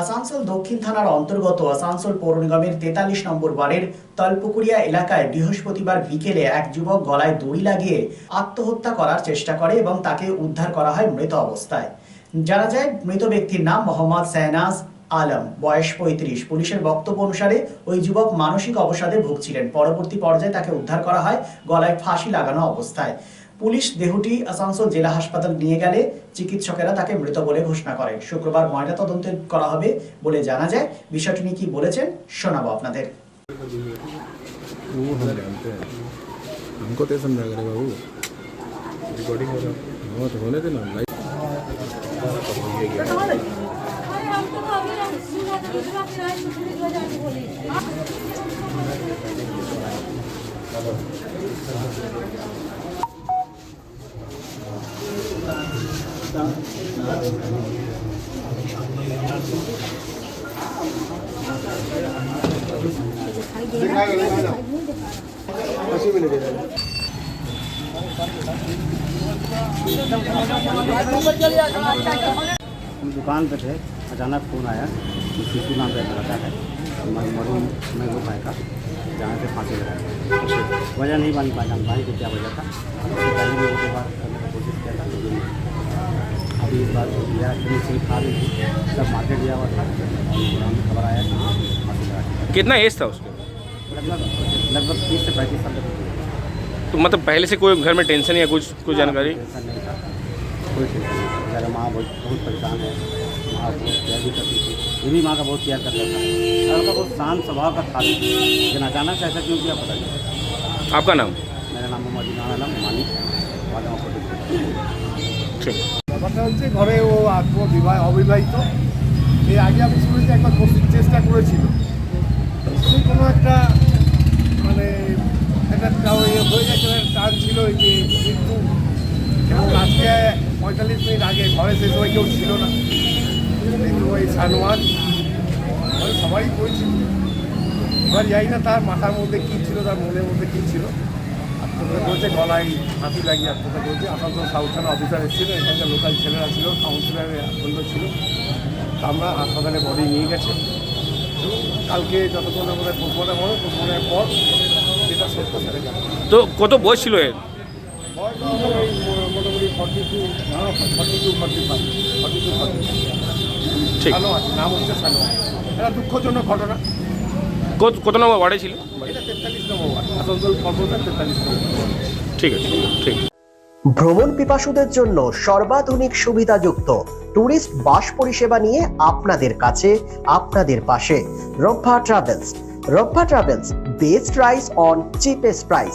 আসানসোল দক্ষিণ থানার অন্তর্গত আসানসোল পৌর নিগমের তেতাল্লিশ নম্বর ওয়ার্ডের তলপুকুরিয়া এলাকায় বৃহস্পতিবার বিকেলে এক যুবক গলায় দড়ি লাগিয়ে আত্মহত্যা করার চেষ্টা করে এবং তাকে উদ্ধার করা হয় মৃত অবস্থায়। জানা যায়, মৃত ব্যক্তির নাম মোহাম্মদ সায়নাজ আলম। বয়স পঁয়ত্রিশ। পুলিশের বক্তব্য অনুসারে, ওই যুবক মানসিক অবসাদে ভুগছিলেন। পরবর্তী পর্যায়ে তাকে উদ্ধার করা হয় গলায় ফাঁসি লাগানো অবস্থায়। পুলিশ দেহটি আসানসোল জেলা হাসপাতাল নিয়ে গেলে চিকিৎসকেরা তাকে মৃত বলে ঘোষণা করেন শুক্রবার ময়না তদন্ত করা হবে বলে জানা যায় বিষয়টি নিয়ে কি বলেছেন শোনাবো আপনাদের वो हम जानते हैं हमको तो समझा करे बाबू रिकॉर्डिंग हो रहा हाँ तो होने देना लाइव अरे हम तो हम तो हम दुकान पे थे, अचानक फ़ोन आया कि शिशु नाम का एक लड़का है मैं मरूम महबूब भाई का जहाँ से फांसी लगाया। वजह नहीं बन पाया जानकारी की क्या वजह था? पहले भी उसके बाद करने का कोशिश किया था अभी इस बार जो दिया इतनी सही खा रही सब मार्केट गया हुआ था। और खबर आया कि दी। कितना एज था उसके? लगभग लगभग तीस से पैंतीस साल तक तो मतलब पहले से कोई घर में टेंशन या कुछ कुछ जानकारी? नहीं था। कोई टेंशन नहीं था। मेरा माँ बहुत बहुत परेशान है। माँ बहुत केयर भी करती थी। ये भी माँ का बहुत करता था। शांत स्वभाव का था। लेकिन अचानक से ऐसा क्यों किया पता नहीं। आपका नाम? मेरा नाम मोहम्मद आलम मालिक। वाले ठीक। ব্যাপারটা হচ্ছে ঘরে ও আত্ম বিবাহ অবিবাহিত। এর আগে আমি শুনেছি একবার বসির চেষ্টা করেছিল। নিশ্চয়ই কোনো একটা মানে একটা হয়ে গেছে টান ছিল ওই যে কিন্তু এবং আজকে পঁয়তাল্লিশ মিনিট আগে ঘরে সে সময় কেউ ছিল না। কিন্তু ওই সানোয়ার সবাই বলছিল এবার জানি না তার মাথার মধ্যে কী ছিল, তার মনের মধ্যে কী ছিল। আত্মহত্যা করেছে গলায় হাতি লাগিয়ে আত্মহত্যা করেছে। আসানসোল সাউথ থানা অফিসার এসেছিল এখানকার লোকাল ছেলেরা ছিল কাউন্সিলরের বন্ধু ছিল। তা আমরা হাসপাতালে বডি নিয়ে গেছে। কালকে যতক্ষণ আমাদের পোস্টমর্টম হবে পোস্টমর্টমের পর যেটা সত্য সেটা তো কত বয়স ছিল এর? মোটামুটি forty two forty two forty five forty two forty ঠিক। নাম হচ্ছে এটা দুঃখজনক ঘটনা। কত কত নম্বর ওয়ার্ডে ছিল? এটা তেতাল্লিশ নম্বর ওয়ার্ড। ঠিক আছে, ঠিক ভ্রমণ পিপাসুদের জন্য সর্বাধুনিক সুবিধাযুক্ত ট্যুরিস্ট বাস পরিষেবা নিয়ে আপনাদের কাছে, আপনাদের পাশে। Rabba travels. Rabba travels, best price on cheapest price.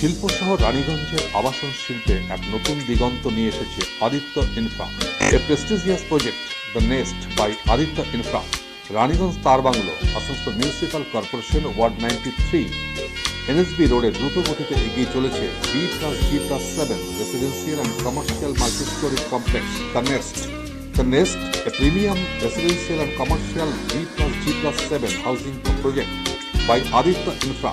শিল্প শহর রানীগঞ্জের আবাসন শিল্পে এক নতুন দিগন্ত নিয়ে এসেছে Aditya infra. A prestigious project the nest by Aditya infra. Raniganj Tar bungalow Asansol municipal corporation ward ninety three NSB রোডে দ্রুত গতিতে এগিয়ে চলেছে B plus G plus seven residential and commercial multistorey complex the nest the Nest, a premium residential and commercial B plus G plus 7 housing project by Aditya Infra,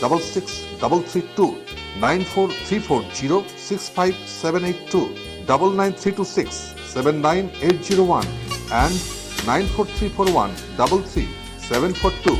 double six double three two nine four three four zero six five seven eight two double nine three two six seven nine eight zero one and nine four three four one double three seven four two